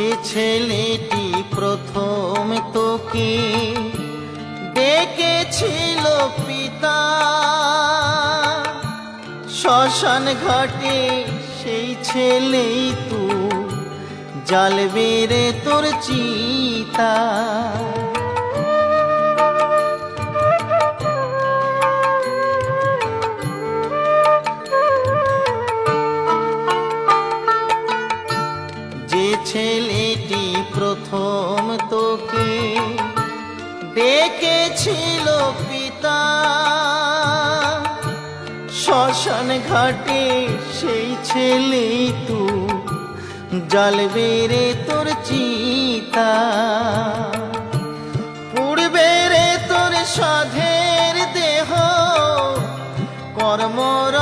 যে ছেলেটি প্রথম তোকে ডেকেছিল পিতা। শ্মশান ঘাটে সেই ছেলেই তু, জাল বেড়ে তোর চিতা। ছেলেটি প্রথম তোকে ডেকেছিল পিতা। শ্মশান ঘাটে সেই ছেলে তু জল রে তোর চিতা। পুড়বে রে তোর সাধের দেহ, কর্মর